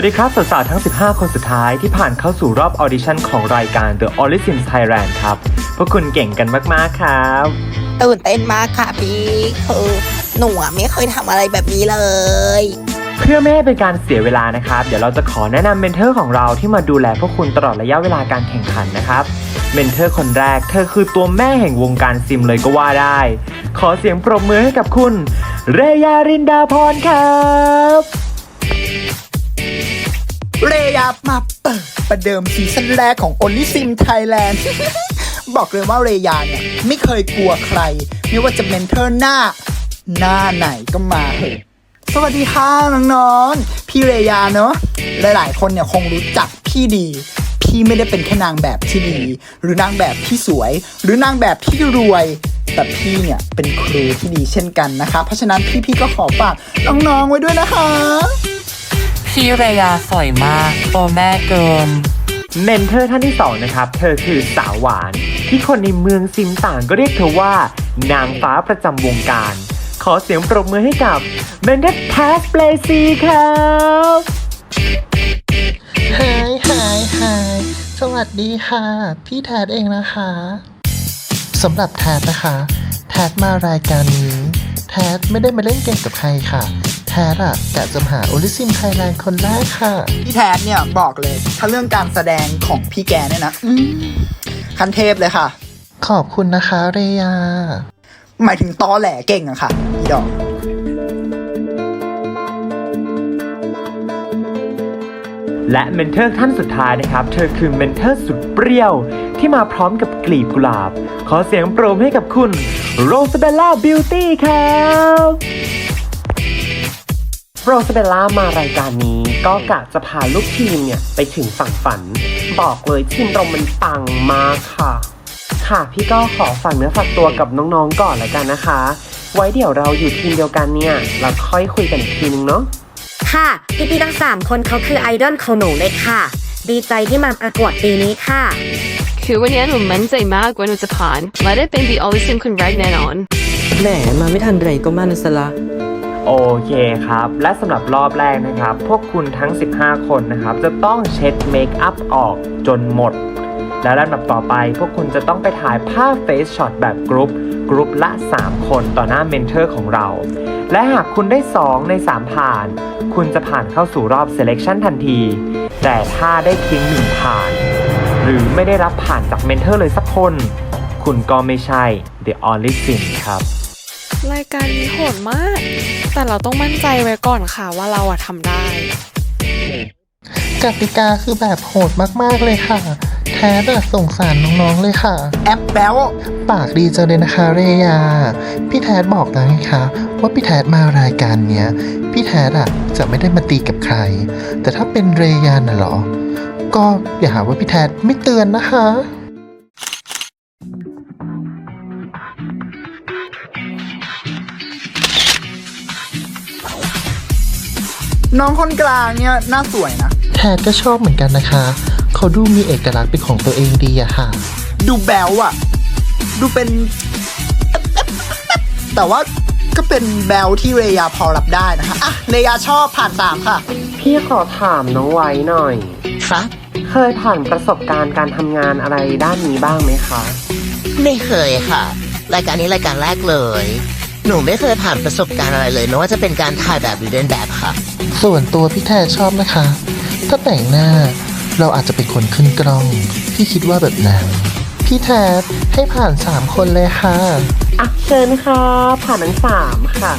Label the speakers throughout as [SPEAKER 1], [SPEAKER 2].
[SPEAKER 1] วัสดีครับสาวๆทั้ง 15 คนสุดท้ายที่ผ่านเข้าสู่รอบออดิชั่นของรายการ The Origin Thailand ครับ พวกคุณเก่งกันมากๆครับ
[SPEAKER 2] ตื่นเต้นมากค่ะพี่คือหนูอะไม่เคยทำอะไรแบบนี้เลย
[SPEAKER 1] เพื่อไม่ให้เป็นการเสียเวลานะครับ เดี๋ยวเราจะขอแนะนำเมนเทอร์ของเราที่มาดูแลพวกคุณตลอดระยะเวลาการแข่งขันนะครับ เมนเทอร์คนแรก เธอคือตัวแม่แห่งวงการซิมเลยก็ว่าได้ ขอเสียงปรบมือให้กับคุณ เรยารินดาพรครับ
[SPEAKER 3] เรยามาเปิดประเดิมซีซั่นแรกของ Only Sim Thailand บอกเลยว่าเรยาเนี่ย ไม่เคยกลัวใคร ไม่ว่าจะเมนเทอร์หน้า หน้าไหนก็มาเหอะสวัสดีค่ะน้องๆพี่เรยาเนอะหลายๆ คนเนี่ยคงรู้จักพี่ดี พี่ไม่ได้เป็นแค่นางแบบที่ดี หรือนางแบบที่สวย หรือนางแบบที่รวยแต่พี่เนี่ยเป็นครูที่ดีเช่นกันนะคะ เพราะฉะนั้นพี่ๆก็ขอฝากน้องๆไว้ด้วยนะคะ
[SPEAKER 4] พี่เรยาสวยมากตัวแม่เกิน
[SPEAKER 1] เมนเทอร์ท่านที่2นะครับ เธอคือสาวหวาน ที่คนในเมืองซิมต่างก็เรียกเธอว่า นางฟ้าประจำวงการ ขอเสียงปรบมือให้กับเมนเทอร์แทสเบลซีครับ
[SPEAKER 5] ฮายฮายฮายสวัสดีค่ะ พี่แทดเองนะคะสำหรับแทดนะคะ แทดมารายการนี้ แทดไม่ได้มาเล่นเกมกับใครค่ะ แทดอะกะจะมาหาโอลิซิมไทยแลนด์คนแรกค่ะ
[SPEAKER 3] พี่แทนเนี่ยบอกเลย ถ้าเรื่องการแสดงของพี่แกเนี่ยนะอืมคันเทพเลยค่ะ
[SPEAKER 5] ขอบคุณนะคะเรยา
[SPEAKER 3] หมายถึงตอแหลเก่งอะค่ะอีดอก
[SPEAKER 1] และเมนเทอร์ท่านสุดท้ายนะครับ เธอคือเมนเทอร์สุดเปรี้ยว ที่มาพร้อมกับกลีบกุหลาบ ขอเสียงโปรมให้กับคุณโรสเบลล่าบิวตี้ครับ โรสเบลล่ามารายการนี้ก็กะจะพาลูกทีมเนี่ยไปถึงฝั่งฝัน บอกเลยทีมเรามันปังมากค่ะ ค่ะพี่ก็ขอฝากเนื้อฝากตัวกับน้องๆก่อนแล้วกันนะคะ ไว้เดี๋ยวเราอยู่ทีมเดียวกันเนี่ยเราค่อยคุยกันอีกทีนึงเนาะ
[SPEAKER 6] ค่ะ พี่ๆทั้ง 3 คนเขาคือไอดอลของหนูเลยค่ะ ดีใจที่มาประกวดปีนี้ค่ะ
[SPEAKER 7] คือวันนี้หนูมั่นใจมากว่าหนูจะผ่านและได้เป็น The Only Sim คนแรกแน่นอน
[SPEAKER 8] แหมมาไม่ทันไรก็มานะสละ
[SPEAKER 1] โอเคครับ และสำหรับรอบแรกนะครับ พวกคุณทั้ง 15 คนนะครับ จะต้องเช็ดเมคอัพออกจนหมด แล้วลำดับต่อไป พวกคุณจะต้องไปถ่ายภาพเฟซช็อตแบบกรุ๊ปกรุ๊ปละ 3 คนต่อหน้าเมนเทอร์ของเรา และหากคุณได้ 2 ใน 3 ผ่าน คุณจะผ่านเข้าสู่รอบ Selection ทันที แต่ถ้าได้เพียงหนึ่งผ่าน หรือไม่ได้รับผ่านจากเมนเทอร์เลยสักคน คุณก็ไม่ใช่ The Only Sim ครับ
[SPEAKER 9] รายการนี้โหดมาก แต่เราต้องมั่นใจไว้ก่อนค่ะว่าเราอะทำได้
[SPEAKER 5] กติกาคือแบบโหดมาก ๆ เลยค่ะ แทดอะสงสารน้อง ๆ เลยค่ะ
[SPEAKER 3] แอปแบล
[SPEAKER 5] ปากดีจังเลยนะคะเรยา พี่แทดบอกแล้วไงคะว่าพี่แทดมารายการเนี้ย พี่แทดอะจะไม่ได้มาตีกับใคร แต่ถ้าเป็นเรยาน่ะเหรอ ก็อย่าหาว่าพี่แทดไม่เตือนนะคะ
[SPEAKER 3] น้องคนกลางเนี่ยหน้าสวยนะ
[SPEAKER 5] แทดก็ชอบเหมือนกันนะคะ เขาดูมีเอกลักษณ์เป็นของตัวเองดีอะค่ะ
[SPEAKER 3] ดูแบลอะดูเป็น แต่ว่าก็เป็นแบลที่เรยาพอรับได้นะคะอะเรยาชอบผ่านสามค่ะ
[SPEAKER 1] พี่ขอถามน้องไว้หน่อย
[SPEAKER 2] ครับ
[SPEAKER 1] เคยผ่านประสบการณ์การทำงานอะไรด้านนี้บ้างไหมคะ
[SPEAKER 2] ไม่เคยค่ะ รายการนี้รายการแรกเลย หนูไม่เคยผ่านประสบการณ์อะไรเลยไม่ว่าจะเป็นการถ่ายแบบหรือเดินแบบค่ะ
[SPEAKER 5] ส่วนตัวพี่แทดชอบนะคะ ถ้าแต่งหน้าเราอาจจะเป็นคนขึ้นกล้อง พี่คิดว่าแบบนั้น พี่แทดให้ผ่านสามคนเลยค่ะ
[SPEAKER 1] อะเชิญค่ะ ผ่านทั้งสามค่ะ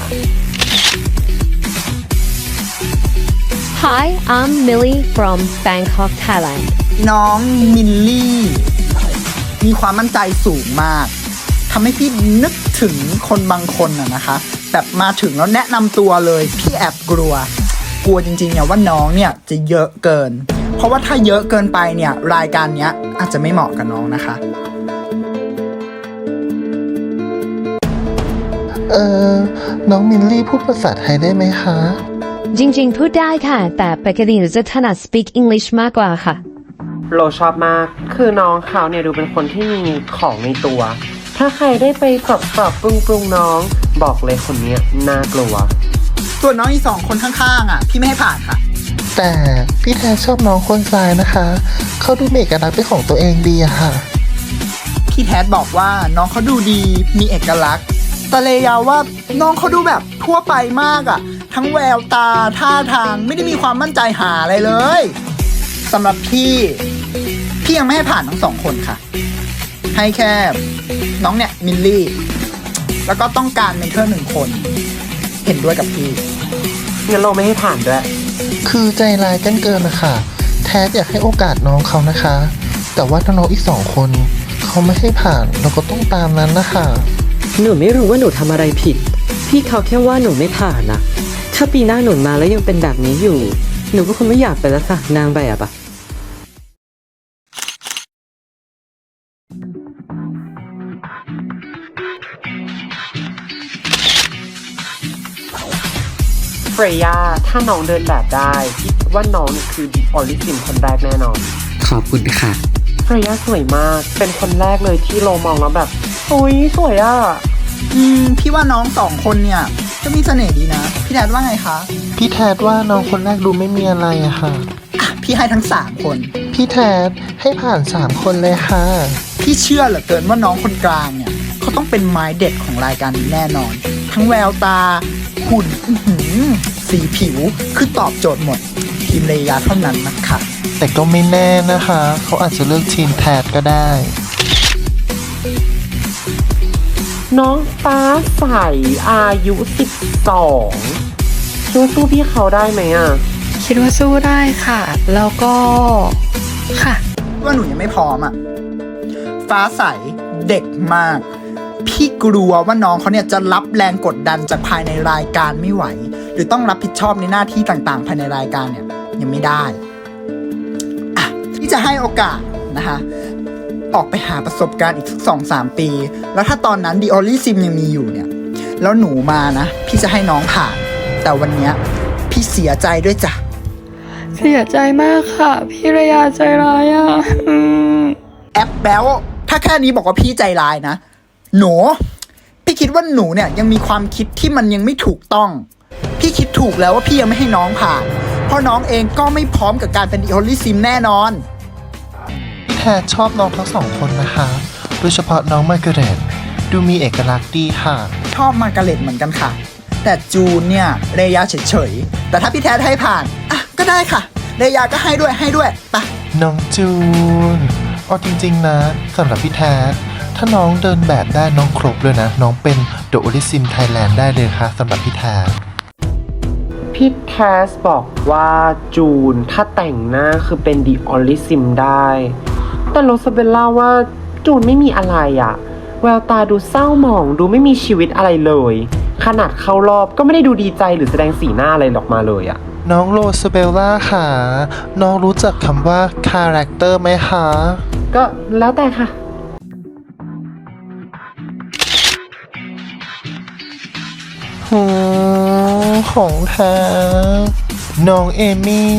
[SPEAKER 10] Hi I'm Millie from Bangkok Thailand
[SPEAKER 3] น้องมินลี่ มีความมั่นใจสูงมาก ทำให้พี่นึกถึงคนบางคนอะนะคะ แบบมาถึงแล้วแนะนำตัวเลยพี่แอบกลัว กลัวจริงๆเนี่ยว่าน้องเนี่ยจะเยอะเกิน เพราะว่าถ้าเยอะเกินไปเนี่ยรายการเนี้ยอาจจะไม่เหมาะกับน้องนะคะ
[SPEAKER 5] เออน้องมินลี่พูดภาษาไทยได้ไหมคะ
[SPEAKER 10] จริงๆ พูดได้ค่ะ แต่ปกติหนูจะถนัด speak English มากกว่าค่ะ
[SPEAKER 1] โลชอบมาก คือน้องเขาเนี่ยดูเป็นคนที่มีของในตัว ถ้าใครได้ไปปรับปรับปรุงปรุงน้อง บอกเลยคนเนี้ยน่ากลัว
[SPEAKER 3] ส่วนน้องอีกสองคนข้างๆอะพี่ไม่ให้ผ่านค่ะ
[SPEAKER 5] แต่พี่แทนชอบน้องคนซ้ายนะคะ เขาดูมีเอกลักษณ์เป็นของตัวเองดีอะค่ะ
[SPEAKER 3] พี่แทดบอกว่าน้องเขาดูดีมีเอกลักษณ์แต่เลยาว่าน้องเขาดูแบบทั่วไปมากอะทั้งแววตาท่าทางไม่ได้มีความมั่นใจหาอะไรเลยสำหรับพี่ พี่ยังไม่ให้ผ่านทั้งสองคนค่ะ ให้แค่น้องเนี่ยมิลลี่ แล้วก็ต้องการเมนเทอร์หนึ่งคน เห็นด้วยกับพี่
[SPEAKER 1] งั้นโลไม่ให้ผ่านด้วย
[SPEAKER 5] คือใจร้ายกันเกินนะคะแทสอยากให้โอกาสน้องเขานะคะ แต่ว่าถ้าน้องอีกสองคนเขาไม่ให้ผ่านเราก็ต้องตามนั้นนะคะ
[SPEAKER 8] หนูไม่รู้ว่าหนูทำอะไรผิด พี่เขาแค่ว่าหนูไม่ผ่านอะถ้าปีหน้าหนูมาแล้วยังเป็นแบบนี้อยู่ หนูก็คงไม่อยากเป็นแล้วค่ะนางแบบอะ
[SPEAKER 1] รย่าถ้าน้องเดินแบบได้คิดว่าน้องเนี่ยคือดิออริจินคนแรกแน่นอน
[SPEAKER 8] ขอบคุณค่ะ
[SPEAKER 1] เฟรย่าสวยมาก เป็นคนแรกเลยที่โลมองแล้วแบบอุ้ยสวยอะ
[SPEAKER 3] อืม พี่ว่าน้องสองคนเนี่ยก็มีเสน่ห์ดีนะ พี่แทดว่าไงคะ
[SPEAKER 5] พี่แทสว่าน้องคนแรกดูไม่มีอะไรอะค่ะ
[SPEAKER 3] อะ พี่ให้ทั้งสามคน
[SPEAKER 5] พี่แทสให้ผ่านสามคนเลยค่ะ
[SPEAKER 3] พี่เชื่อเหลือเกินว่าน้องคนกลางเนี่ยเขาต้องเป็นไม้เด็ดของรายการนี้แน่นอน ทั้งแววตาหุ่นอื้อหือ สีผิว คือตอบโจทย์หมดทีมเลยาเท่านั้นนะคะ
[SPEAKER 5] แต่ก็ไม่แน่นะคะ เขาอาจจะเลือกทีมแทสก็ได้
[SPEAKER 1] น้องฟ้าใสอายุ 12สู้สู้พี่เขาได้ไหมอะ
[SPEAKER 9] คิดว่าสู้ได้ค่ะ แล้วก็ค่ะ
[SPEAKER 3] ว่าหนูยังไม่พร้อมอะฟ้าใสเด็กมาก พี่กลัวว่าน้องเขาเนี่ยจะรับแรงกดดันจากภายในรายการไม่ไหวห รือต้องรับผิดชอบในหน้าที่ต่างๆ ภายในรายการเนี่ยยังไม่ได้อะที่จะให้โอกาสนะคะออกไปหาประสบการณ์อีกสักสองสามปี แล้วถ้าตอนนั้นดีออลลี่ซิมยังมีอยู่เนี่ย แล้วหนูมานะ พี่จะให้น้องผ่าน แต่วันเนี้ยพี่เสียใจด้วยจ้ะ
[SPEAKER 9] เสียใจมากค่ะ พี่ระยาใจร้ายอะอืม
[SPEAKER 3] แอปแบลถ้าแค่นี้บอกว่าพี่ใจร้ายนะ หนู พี่คิดว่าหนูเนี่ยยังมีความคิดที่มันยังไม่ถูกต้อง พี่คิดถูกแล้วว่าพี่ยังไม่ให้น้องผ่าน เพราะน้องเองก็ไม่พร้อมกับการเป็นอีโอลิซิมแน่นอน
[SPEAKER 5] พี่แทสชอบน้องทั้งสองคนนะคะ โดยเฉพาะน้องมาร์เกเร็ตดูมีเอกลักษณ์ดีค่ะ
[SPEAKER 3] ชอบมาร์การเร็ตเหมือนกันค่ะ แต่จูนเนี่ยเรยาเฉยๆ แต่ถ้าพี่แท้ให้ผ่าน อะ ก็ได้ค่ะ เรยาก็ให้ด้วยให้ด้วยไปะ
[SPEAKER 5] น้องจูนเอาจริงๆนะสำหรับพี่แทสถ้าน้องเดินแบบได้น้องครบเลยนะ น้องเป็นโดอลิซิมไทยแลนด์ได้เลยค่ะสำหรับพี่แทส
[SPEAKER 1] พี่แคสบอกว่าจูนถ้าแต่งหน้าคือเป็นดีออลิซิมได้ แต่โรสเบลล่าว่าจูนไม่มีอะไรอะแววตาดูเศร้าหมองดูไม่มีชีวิตอะไรเลย ขนาดเข้ารอบก็ไม่ได้ดูดีใจหรือแสดงสีหน้าอะไรออกมาเลยอะ
[SPEAKER 5] น้องโรสเบลล่าค่ะ น้องรู้จักคำว่าคาแรคเตอร์ไหมคะ
[SPEAKER 1] ก็แล้วแต่ค่ะ
[SPEAKER 5] ของแท้น้องเอมี่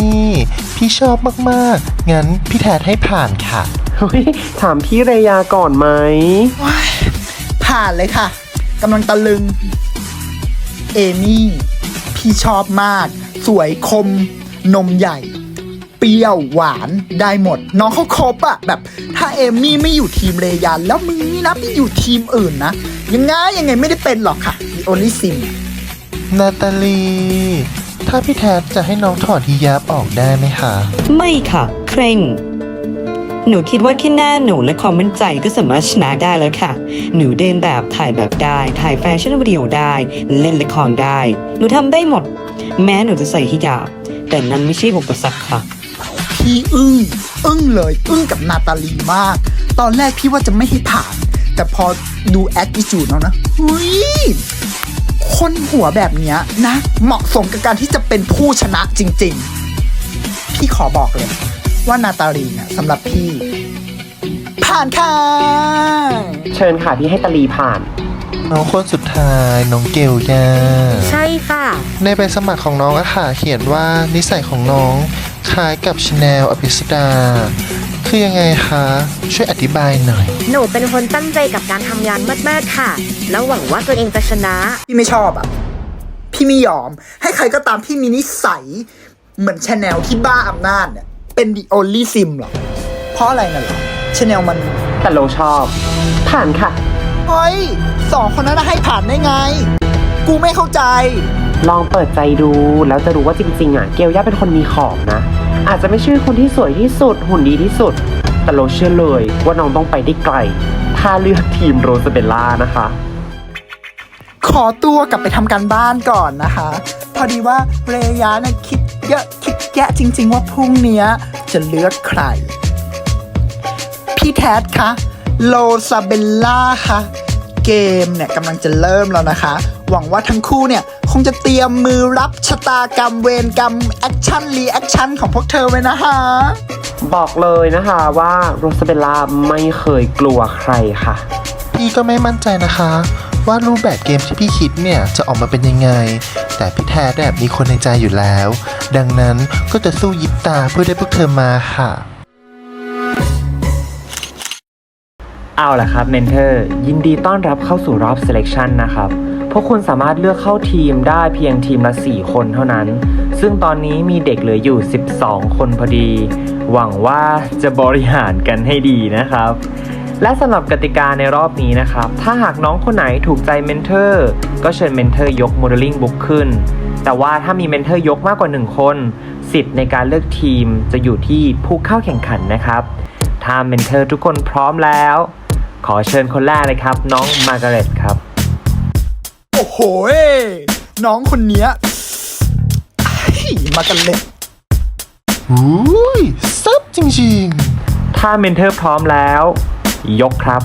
[SPEAKER 5] พี่ชอบมาก ๆ งั้นพี่แทสให้ผ่านค่ะ
[SPEAKER 1] เฮ้ยถามพี่เรยาก่อนไหม
[SPEAKER 3] ว้ายผ่านเลยค่ะกำลังตะลึง เอมี่ พี่ชอบมาก สวยคม นมใหญ่ เปรี้ยวหวานได้หมด น้องเขาครบอะแบบ ถ้าเอมี่ไม่อยู่ทีมเรยันแล้วมึงนี่นะไปอยู่ทีมอื่นนะ ยังไงยังไงไม่ได้เป็นหรอกค่ะโอลิซิม
[SPEAKER 5] นาตาลี ถ้าพี่แทสจะให้น้องถอดฮิญาบออกได้ไหมคะ
[SPEAKER 8] ไม่ค่ะ เคร่ง หนูคิดว่าแค่หน้าหนูและความมั่นใจก็สามารถชนะได้แล้วค่ะ หนูเดินแบบถ่ายแบบได้ ถ่ายแฟชั่นวิดีโอได้ เล่นละครได้ หนูทำได้หมด แม้หนูจะใส่ฮิญาบ แต่นั้นไม่ใช่อุปสรรคค่ะ
[SPEAKER 3] พี่อึ้งอึ้งเลย อึ้งกับนาตาลีมาก ตอนแรกพี่ว่าจะไม่ให้ผ่านแต่พอดูแอ t ติจูดแล้วนะเฮ้ย คนหัวแบบเนี้ยนะ เหมาะสมกับการที่จะเป็นผู้ชนะจริง ๆ พี่ขอบอกเลย ว่านาตาลีเนี่ยสำหรับพี่ ผ่านค่ะ
[SPEAKER 1] เชิญค่ะพี่ให้ตาลีผ่าน
[SPEAKER 5] น้องคนสุดท้ายน้องเกลยา
[SPEAKER 6] ใช่ค่ะ
[SPEAKER 5] ในใบสมัครของน้องอะค่ะเขียนว่านิสัยของน้องคล้ายกับชาแนลอภิสดา คือยังไงคะช่วยอธิบายหน่อย
[SPEAKER 6] หนูเป็นคนตั้งใจกับการทำงานมากๆค่ะ แล้วหวังว่าตัวเองจะชนะ
[SPEAKER 3] พี่ไม่ชอบอะ พี่ไม่ยอม ให้ใครก็ตามที่มีนิสัย เหมือนชาแนลที่บ้าอำนาจเนี่ยเป็น the only sim หรอ เพราะอะไรน่ะหรอชาแนลมัน
[SPEAKER 1] แต่โลชอบ ผ่านค่ะ
[SPEAKER 3] เฮ้ยสองคนนั้นนะให้ผ่านได้ไง กูไม่เข้าใจ
[SPEAKER 1] ลองเปิดใจดูแล้วจะรู้ว่าจริงๆอะเกลย่าเป็นคนมีของนะ อาจจะไม่ใช่คนที่สวยที่สุด หุ่นดีที่สุด แต่โลเชื่อเลยว่าน้องต้องไปได้ไกล ถ้าเลือกทีมโรสเบลล่านะคะ
[SPEAKER 3] ขอตัวกลับไปทำการบ้านก่อนนะคะ พอดีว่าเรยาเนี่ยคิดเยอะคิดแยะจริง ๆ ว่าพรุ่งนี้จะเลือกใคร พี่แทดคะโลซาเบลล่าคะเกมเนี่ยกำลังจะเริ่มแล้วนะคะ หวังว่าทั้งคู่เนี่ย คงจะเตรียมมือรับชะตากรรมเวรกรรมแอคชั่นรีแอคชั่นของพวกเธอไว้นะคะ
[SPEAKER 1] บอกเลยนะคะว่าโรสเบลล่าไม่เคยกลัวใครค่ะ
[SPEAKER 5] พี่ก็ไม่มั่นใจนะคะ ว่ารูปแบบเกมที่พี่คิดเนี่ยจะออกมาเป็นยังไง แต่พี่แท้แบบมีคนในใจอยู่แล้ว ดังนั้นก็จะสู้ยิบตาเพื่อได้พวกเธอมาค่ะ
[SPEAKER 1] เอาล่ะครับเมนเทอร์ยินดีต้อนรับเข้าสู่รอบ selection นะครับ พวกคุณสามารถเลือกเข้าทีมได้เพียงทีมละ 4 คนเท่านั้น ซึ่งตอนนี้มีเด็กเหลืออยู่ 12 คนพอดี หวังว่าจะบริหารกันให้ดีนะครับ และสำหรับกติกาในรอบนี้นะครับ ถ้าหากน้องคนไหนถูกใจเมนเทอร์ก็เชิญเมนเทอร์ยกโมเดลลิ่งบุ๊กขึ้น แต่ว่าถ้ามีเมนเทอร์ยกมากกว่า 1 คน สิทธิ์ในการเลือกทีมจะอยู่ที่ผู้เข้าแข่งขันนะครับถ้าเมนเทอร์ทุกคนพร้อมแล้ว ขอเชิญคนแรกเลยครับ น้องมาร์กาเร็ตครับ
[SPEAKER 3] อ้โหยน้องคนเนี้ยไอ้มากันเลย
[SPEAKER 5] อุ้ยซับจริง
[SPEAKER 1] ถ้าเมนเทอร์พร้อมแล้ว ยกครับ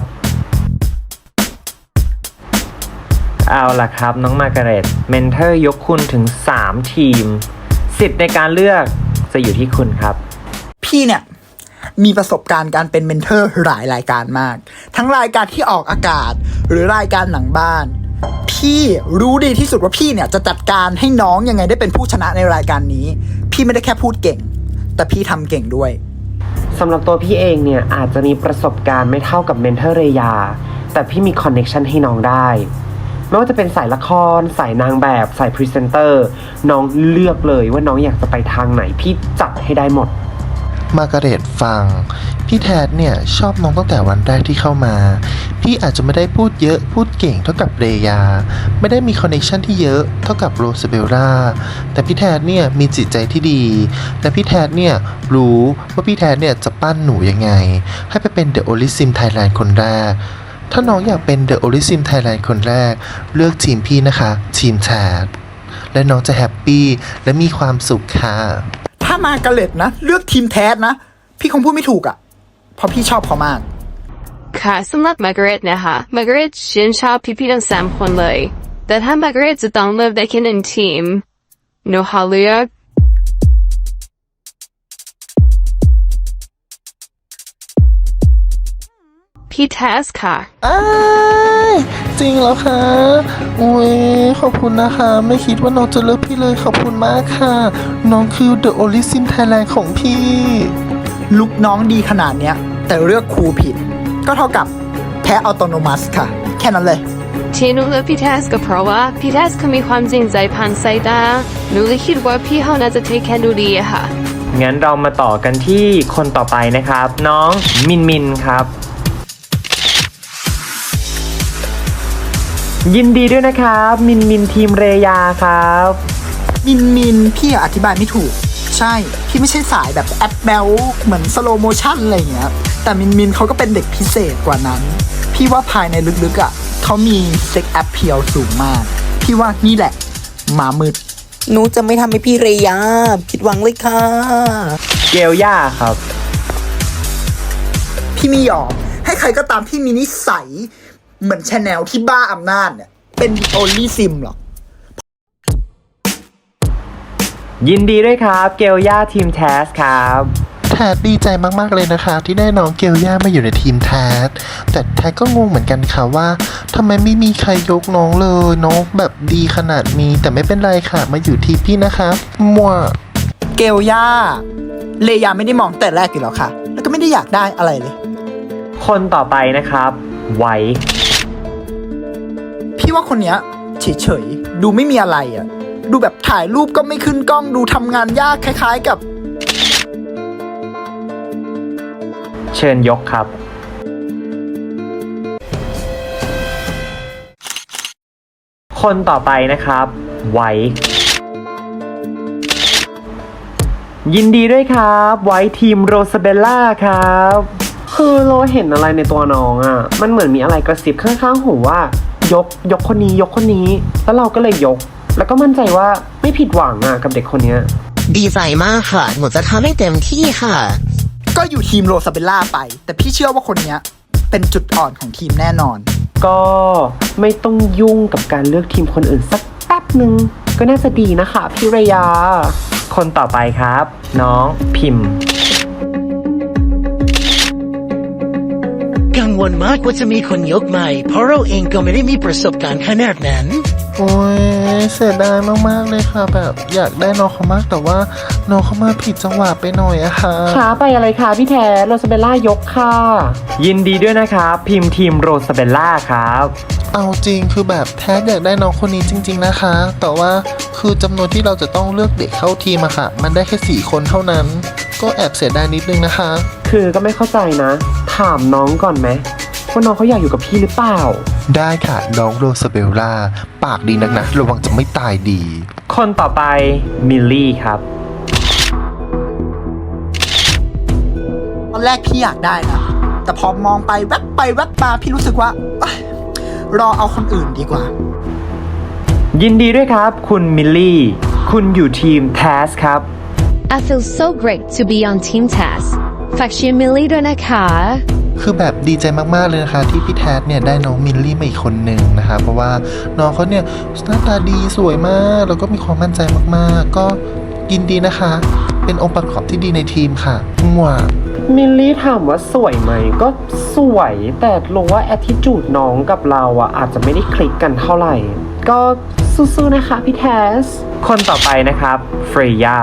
[SPEAKER 1] เอาล่ะครับน้องมาร์กาเร็ตเมนเทอร์ยกคุณถึง 3 ทีม สิทธิ์ในการเลือกจะอยู่ที่คุณครับ
[SPEAKER 3] พี่เนี่ยมีประสบการณ์การเป็นเมนเทอร์หลายรายการมาก ทั้งรายการที่ออกอากาศ หรือรายการหนังบ้าน พี่รู้ดีที่สุดว่าพี่เนี่ยจะจัดการให้น้องยังไงได้เป็นผู้ชนะในรายการนี้ พี่ไม่ได้แค่พูดเก่ง แต่พี่ทำเก่งด้วย
[SPEAKER 1] สำหรับตัวพี่เองเนี่ยอาจจะมีประสบการณ์ไม่เท่ากับเมนเทอร์เรยา แต่พี่มีคอนเน็ชันให้น้องได้ ไม่ว่าจะเป็นสายละคร สายนางแบบ สายพรีเซนเตอร์ น้องเลือกเลยว่าน้องอยากจะไปทางไหน พี่จัดให้ได้หมด
[SPEAKER 5] มาร์กาเร็ตฟัง พี่แทดเนี่ยชอบน้องตั้งแต่วันแรกที่เข้ามา พี่อาจจะไม่ได้พูดเยอะพูดเก่งเท่ากับเรยา ไม่ได้มีคอนเนคชันที่เยอะเท่ากับโรสเบลล่าแต่พี่แทดเนี่ยมีจิตใจที่ดี และพี่แทดเนี่ยรู้ว่าพี่แทดเนี่ยจะปั้นหนูยังไง ให้ไปเป็นเดอะโอลิซิมไทยแลนด์คนแรกถ้าน้องอยากเป็นเดอะโอลิซิมไทยแลนด์คนแรก เลือกทีมพี่นะคะ ทีมแทดและน้องจะแฮปปี้และมีความสุขค่ะ
[SPEAKER 3] ถ้ามากระเล็ดนะ เลือกทีมแทสนะ พี่คงพูดไม่ถูกอะ่ะ เพราะพี่ชอบเขามาก
[SPEAKER 7] ค่ะสำหรับมาร์กาเร็ตนะคะมาร์กาเร็ตชื่นชอบพี่ๆทั้งสามคนเลย แต่ถ้ามาร์กาเร็ตจะต้องเลือกได้แค่หนึ่งทีมหนูขอเลือก พี่เทสค่ะ
[SPEAKER 5] อ้ายจริงแล้วคะโอ้ยขอบคุณนะคะ ไม่คิดว่าน้องจะเลือกพี่เลยขอบคุณมากค่ะ น้องคือ The Only Sim Thailand ของพี่
[SPEAKER 3] ลุกน้องดีขนาดเนี้ย แต่เลือกครูผิด ก็เท่ากับแพ้อัตโนมัสค่ะ แค่นั้นเลย
[SPEAKER 7] ที่หนูเลือกพี่เทสก็เพราะว่าพี่เทสเขามีความจริงใจผ่านสายตาหนูเลยคิดว่าพี่เขาน่าจะเทคแค่ดูดีอะค่ะ
[SPEAKER 1] งั้นเรามาต่อกันที่คนต่อไปนะครับ น้องมินมินครับ ยินดีด้วยนะครับ มินมินทีมเรยาครับ
[SPEAKER 3] มินมินพี่อธิบายไม่ถูก ใช่ พี่ไม่ใช่สายแบบแอปแบลเหมือนสโลโมชั่นอะไรอย่างเงี้ย แต่มินมินเขาก็เป็นเด็กพิเศษกว่านั้น พี่ว่าภายในลึกๆอะ่ะเขามีเซ็กแอปเพียวสูงมาก พี่ว่านี่แหละหมามืดหนูจะไม่ทำให้พี่เรยาผิดหวังเลยค่ะ
[SPEAKER 1] เกลย่าครับ
[SPEAKER 3] พี่ไม่ยอมให้ใครก็ตามที่มีนิสัย เหมือนชาแนลที่บ้าอำนาจเนี่ย เป็นโอลี่ซิมหรอก
[SPEAKER 1] ยินดีด้วยครับ เกลย่าทีมแทสครับ
[SPEAKER 5] แทดดีใจมาก ๆ เลยนะคะ ที่ได้น้องเกลย่ามาอยู่ในทีมแทดแต่แทดก็งงเหมือนกันค่ะว่าทำไมไม่มีใครยกน้องเลยน้องแบบดีขนาดนี้แต่ไม่เป็นไรค่ะ มาอยู่ทีมพี่นะคะมัว
[SPEAKER 3] เกลย่า เลยาไม่ได้มองแต่แรกอยู่แล้วค่ะ แล้วก็ไม่ได้อยากได้อะไรเลย
[SPEAKER 1] คนต่อไปนะครับ ไว้
[SPEAKER 3] พี่ ว่าคนเนี้ยเฉยๆ ดูไม่มีอะไรอะ่ะ ดูแบบถ่ายรูปก็ไม่ขึ้นกล้องดูทำงานยากคล้ายๆกับ
[SPEAKER 1] เชิญยกครับ คนต่อไปนะครับ ไว้ ยินดีด้วยครับ ไว้ทีมโรซาเบลล่าครับ คือเราเห็นอะไรในตัวน้องอะ่ะ มันเหมือนมีอะไรกระซิบข้างๆหูว่า ยกยกคนนี้ยกคนนี้ แล้วเราก็เลยยก แล้วก็มั่นใจว่าไม่ผิดหวังอะ่ะกับเด็กคนเนี้ย
[SPEAKER 2] ดีใจมากค่ะ หนูจะทำให้เต็มที่ค่ะ
[SPEAKER 3] ก็อยู่ทีมโรซาเบลล่าไป แต่พี่เชื่อว่าคนเนี้ยเป็นจุดอ่อนของทีมแน่นอน
[SPEAKER 1] ก็ไม่ต้องยุ่งกับการเลือกทีมคนอื่นสักแป๊บหนึ่งก็น่าจะดีนะคะพี่ระยา คนต่อไปครับ น้องพิมพ์
[SPEAKER 2] กังวลมากว่าจะมีคนยกใหม่ เพราะเราเองก็ไม่ได้มีประสบการณ์ขนาดนั้น
[SPEAKER 5] โอ้ยเสียดายมากๆเลยค่ะ แบบอยากได้น้องเขามากแต่ว่าน้องเขามาผิดจังหวะไปหน่อยอะค่ะ
[SPEAKER 1] ช้าไปอะไรคะพี่แท้โรซาเบลล่ายกค่ะ ยินดีด้วยนะครับ พิมพ์ทีมโรซาเบลล่าครับ
[SPEAKER 5] เอาจริงคือแบบแท้อยากได้น้องคนนี้จริง ๆนะคะ แต่ว่าคือจำนวนที่เราจะต้องเลือกเด็กเข้าทีมอะค่ะ มันได้แค่สี่คนเท่านั้น ก็แอบเสียดายนิดนึงนะคะ
[SPEAKER 1] คือก็ไม่เข้าใจนะ ถามน้องก่อนไหมว่าน้องเขาอยากอยู่กับพี่หรือเปล่า
[SPEAKER 5] ได้ค่ะน้องโรสเบลล่า ปากดีนักนะระวังจะไม่ตายดี
[SPEAKER 1] คนต่อไปมิลลี่ครับ
[SPEAKER 3] ตอนแรกพี่อยากได้นะแต่พอมองไปแวบไปแวบมาพี่รู้สึกว่าเอ้ยรอเอาคนอื่นดีกว่า
[SPEAKER 1] ยินดีด้วยครับ คุณมิลลี่ คุณอยู่ทีมแทสครับ
[SPEAKER 10] I feel so great to be on Team Task ฝากเชียร์มิลลี่ด้วยนะคะ
[SPEAKER 5] คือแบบดีใจมากๆเลยนะคะ ที่พี่แทดเนี่ยได้น้องมิลลี่มาอีกคนหนึ่งนะคะ เพราะว่าน้องเขาเนี่ยหน้าตาดีสวยมาก แล้วก็มีความมั่นใจมากๆ ก็ยินดีนะคะ เป็นองค์ประกอบที่ดีในทีมค่ะมัว
[SPEAKER 1] มิลลี่ถามว่าสวยไหม ก็สวยแต่รู้ว่าแอ t ทิจูดน้องกับเราอะอาจจะไม่ได้คลิกกันเท่าไหร่ ก็สู้ๆนะคะพี่แทส คนต่อไปนะครับเฟรย่า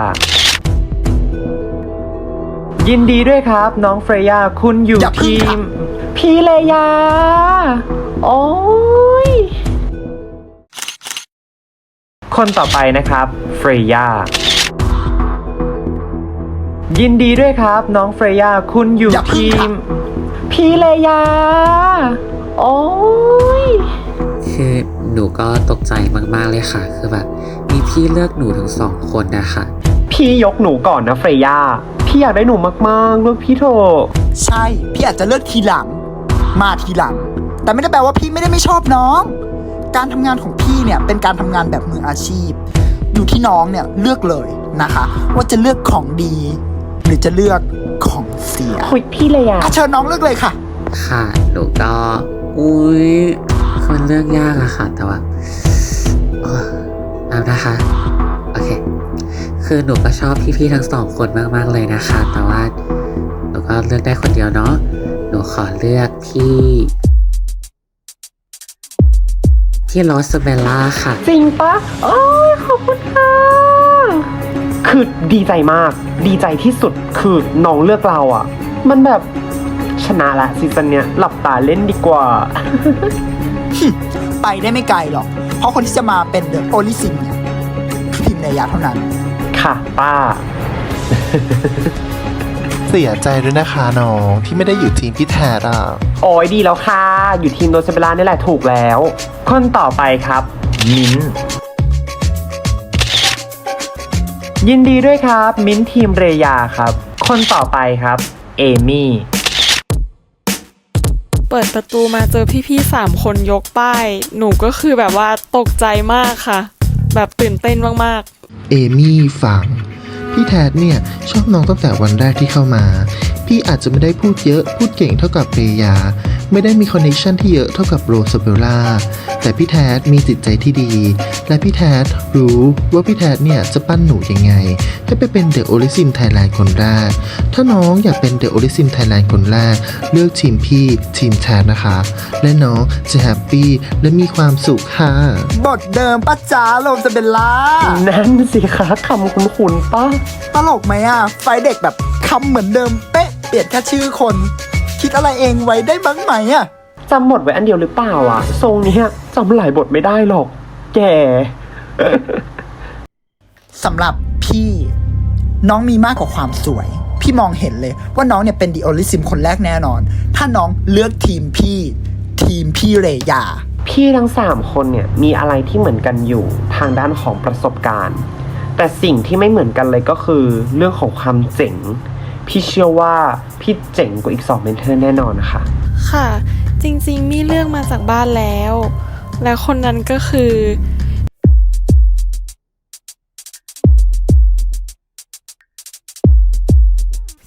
[SPEAKER 1] ยินดีด้วยครับ น้องเฟรย่าคุณอยู่
[SPEAKER 3] อย่าพึ่ง
[SPEAKER 1] ที
[SPEAKER 3] ค่ะ
[SPEAKER 1] มพี่เลยา โอ้ย คนต่อไปนะครับ เฟรย่ายินดีด้วยครับ น้องเฟรย่าคุณอยู่
[SPEAKER 3] อย่าพึ่ง
[SPEAKER 1] ที
[SPEAKER 3] ค่ะ
[SPEAKER 1] มพี่เลยา โอ้ย
[SPEAKER 4] คือหนูก็ตกใจมาก ๆ เลยค่ะ คือแบบมีพี่เลือกหนูถึงสองคนนะคะ
[SPEAKER 1] พี่ยกหนูก่อนนะเฟรย่า พี่อยากได้หนูมากๆเลือกพี่เถอะ
[SPEAKER 3] ใช่ พี่อาจจะเลือกทีหลัง มาทีหลัง แต่ไม่ได้แปลว่าพี่ไม่ได้ไม่ชอบน้อง การทำงานของพี่เนี่ยเป็นการทำงานแบบมืออาชีพ อยู่ที่น้องเนี่ยเลือกเลยนะคะ ว่าจะเลือกของดี หรือจะเลือกของเสีย
[SPEAKER 1] คุยพี่เลยา
[SPEAKER 3] อะเชิญน้องเลือกเลยค่ะ
[SPEAKER 4] ค่ะหนูก็ อุ้ยคนเลือกยากอะค่ะ แต่ว่าเออเอานะคะโอเค คือหนูก็ชอบพี่ๆทั้งสองคนมากๆเลยนะคะ แต่ว่าหนูก็เลือกได้คนเดียวเนาะหนูขอเลือกที่ที่โรสเบลล่าค่ะ
[SPEAKER 1] จริงปะโอ้ยขอบคุณค่ะ คือดีใจมาก ดีใจที่สุดคือน้องเลือกเราอะ มันแบบชนะละซีซั่นเนี้ยหลับตาเล่นดีกว่า
[SPEAKER 3] ไปได้ไม่ไกลหรอก เพราะคนที่จะมาเป็นเดอะโอลิซิมเนี่ยคือทีมเนยาเท่านั้น
[SPEAKER 1] ค่ะป้า
[SPEAKER 5] เสียใจด้วยนะคะน้องที่ไม่ได้อยู่ทีมพี่แทดอะ
[SPEAKER 1] โอ้ยดีแล้วค่ะ อยู่ทีมโดซาเบลานี่แหละถูกแล้ว คนต่อไปครับ มิ้นท์ยินดีด้วยครับ มิ้นท์ทีมเรยาครับ คนต่อไปครับ เอมี่
[SPEAKER 9] เปิดประตูมาเจอพี่ๆสามคนยกป้าย หนูก็คือแบบว่าตกใจมากค่ะ แบบตื่นเต้นมาก
[SPEAKER 5] เอมี่ฟังพี่แทดเนี่ยชอบน้องตั้งแต่วันแรกที่เข้ามา พี่อาจจะไม่ได้พูดเยอะพูดเก่งเท่ากับเรยา ไม่ได้มีคอนเนคชันที่เยอะเท่ากับโรสเบลล่าแต่พี่แทดมีจิตใจที่ดี และพี่แทดรู้ว่าพี่แทดเนี่ยจะปั้นหนูยังไง ให้ไปเป็นเดอะโอลิซิมไทยแลนด์คนแรก ถ้าน้องอยากเป็นเดอะโอลิซิมไทยแลนด์คนแรก เลือกทีมพี่ทีมแทดนะคะ และน้องจะแฮปปี้และมีความสุขค่ะ
[SPEAKER 3] บทเดิมป้าจ๋าโลมจะเป็นล่า
[SPEAKER 1] นั่นสิคะคำคุณคุณป้า
[SPEAKER 3] ตลกไหมอะ ไฟเด็กแบบคำเหมือนเดิมเป๊ะ เปลี่ยนแค่ชื่อคน คิดอะไรเองไว้ได้บ้างไหมอะ
[SPEAKER 1] จำบทไว้อันเดียวหรือเปล่าอะทรงเนี้ยจำหลายบทไม่ได้หรอก แก
[SPEAKER 3] สำหรับพี่ น้องมีมากกว่าความสวย พี่มองเห็นเลยว่าน้องเนี่ยเป็นดีโอลิซิมคนแรกแน่นอน ถ้าน้องเลือกทีมพี่ ทีมพี่เรยา
[SPEAKER 1] พี่ทั้งสามคนเนี่ยมีอะไรที่เหมือนกันอยู่ทางด้านของประสบการณ์ แต่สิ่งที่ไม่เหมือนกันเลยก็คือ เรื่องของความเจ๋ง พี่เชื่อว่าพี่เจ๋งกว่าอีกสองเมนเทอร์แน่นอนนะคะ
[SPEAKER 9] ค่ะ จริงๆ มีเลือกมาจากบ้านแล้ว และคนนั้นก็คือ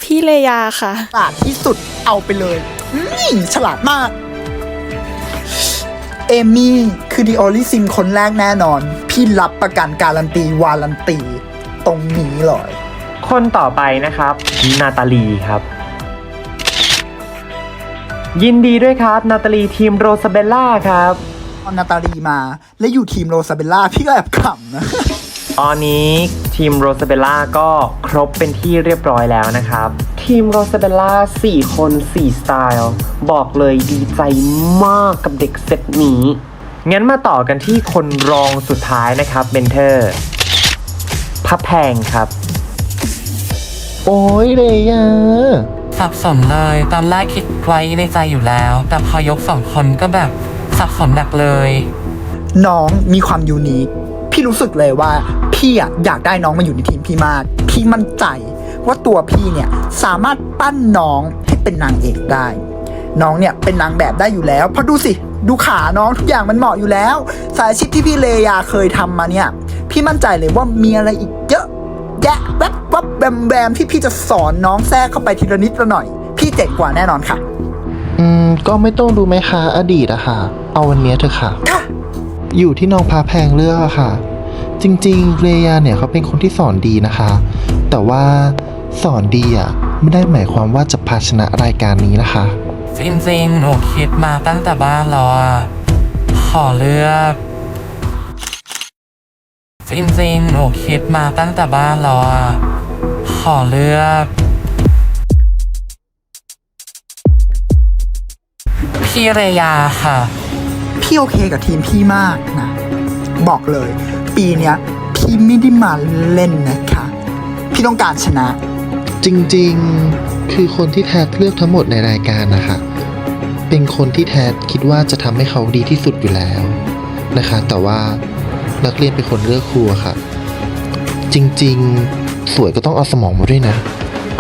[SPEAKER 9] พี่เลยาค่ะ
[SPEAKER 3] ฉลาดที่สุดเอาไปเลยนี่ฉลาดมาก เอมี่คือดีโอลิซิมคนแรกแน่นอน พี่รับประกันการันตี วารันตี ตรงนี้เลย
[SPEAKER 1] คนต่อไปนะครับ นาตาลีครับ ยินดีด้วยครับ นาตาลีทีมโรซาเบลล่าครับ
[SPEAKER 3] ตอนนาตาลีมาและอยู่ทีมโรซาเบลล่าพี่ก็แอบขำนะ
[SPEAKER 1] ตอนนี้ทีมโรซาเบลล่าก็ครบเป็นที่เรียบร้อยแล้วนะครับ ทีมโรซาเบลล่า4 คน 4 สไตล์ บอกเลยดีใจมากกับเด็กเซตนี้ งั้นมาต่อกันที่คนรองสุดท้ายนะครับเบนเทอร์พับแพงครับ
[SPEAKER 5] โอ้ยเรยา
[SPEAKER 4] สับสนเลยตอนแรกคิดไว้ในใจอยู่แล้ว แต่พอยกสองคนก็แบบสับสนหนักเลย
[SPEAKER 3] น้องมีความยูนิคพี่รู้สึกเลยว่า พี่อะอยากได้น้องมาอยู่ในทีมพี่มาก พี่มั่นใจว่าตัวพี่เนี่ยสามารถปั้นน้องให้เป็นนางเอกได้ น้องเนี่ยเป็นนางแบบได้อยู่แล้วเพราะดูสิ ดูขาน้องทุกอย่างมันเหมาะอยู่แล้ว สายอาชีพที่พี่เลยาเคยทำมาเนี่ย พี่มั่นใจเลยว่ามีอะไรอีกเยอะ แยะแวบวับแบมแบมที่พี่จะสอนน้องแทรกเข้าไปทีละนิดละหน่อย พี่เจ๋งกว่าแน่นอนค่ะ
[SPEAKER 5] อืม ก็ไม่ต้องดูไหมคะอดีตอะค่ะ เอาวันเนี้ยเถอะค่ะ
[SPEAKER 3] ค่ะ
[SPEAKER 5] อยู่ที่น้องพาแพงเลือกอะค่ะ จริงๆเรยาเนี่ยเขาเป็นคนที่สอนดีนะคะ แต่ว่าสอนดีอะไม่ได้หมายความว่าจะพาชนะรายการนี้นะคะ
[SPEAKER 4] จริงๆ หนูคิดมาตั้งแต่บ้านแล้วอะขอเลือก จริงๆหนูคิดมาตั้งแต่บ้านแล้วอะขอเลือกพี่เรยาค่ะ
[SPEAKER 3] พี่โอเคกับทีมพี่มากนะ บอกเลย ปีเนี้ย พี่ไม่ได้มาเล่นนะคะ พี่ต้องการชนะ
[SPEAKER 5] จริงๆ คือคนที่แทดเลือกทั้งหมดในรายการนะคะ เป็นคนที่แทดคิดว่าจะทำให้เขาดีที่สุดอยู่แล้วนะคะ แต่ว่า นักเรียนเป็นคนเลือกครูอะค่ะ จริงๆ สวยก็ต้องเอาสมองมาด้วยนะ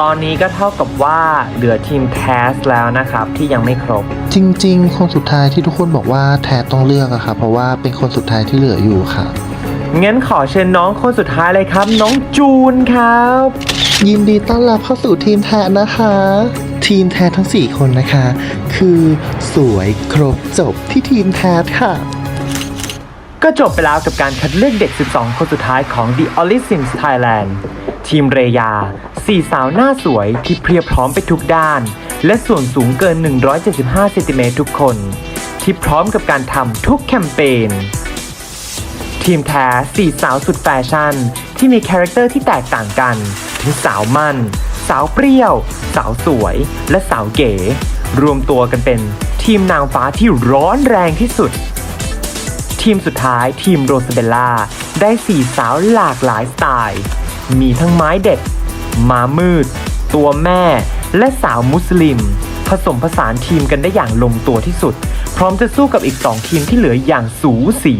[SPEAKER 1] ตอนนี้ก็เท่ากับว่าเหลือทีมแทสแล้วนะครับที่ยังไม่ครบ
[SPEAKER 5] จริง ๆ คนสุดท้ายที่ทุกคนบอกว่าแทดต้องเลือกอะค่ะ เพราะว่าเป็นคนสุดท้ายที่เหลืออยู่ค่ะ
[SPEAKER 1] งั้นขอเชิญน้องคนสุดท้ายเลยครับ น้องจูนครับ
[SPEAKER 5] ยินดีต้อนรับเข้าสู่ทีมแทนนะคะ ทีมแทนทั้ง 4 คนนะคะ คือสวยครบจบที่ทีมแทนค่ะ
[SPEAKER 1] ก็จบไปแล้วกับการคัดเลือกเด็ก 12 คนสุดท้ายของ The o l y Sims Thailand ทีมเรยา สี่สาวหน้าสวยที่เพียบพร้อมไปทุกด้าน และส่วนสูงเกิน 175เซนติเมตรทุกคน ที่พร้อมกับการทำทุกแคมเปญ ทีมแท้สี่สาวสุดแฟชั่น ที่มีคาแรคเตอร์ที่แตกต่างกันทั้งสาวมั่น สาวเปรี้ยว สาวสวย และสาวเก๋ รวมตัวกันเป็นทีมนางฟ้าที่ร้อนแรงที่สุด ทีมสุดท้ายทีมโรสเบลล่า ได้สี่สาวหลากหลายสไตล์ มีทั้งไม้เด็ดม้ามืด ตัวแม่ และสาวมุสลิม ผสมผสานทีมกันได้อย่างลงตัวที่สุด พร้อมจะสู้กับอีกสองทีมที่เหลืออย่างสูสี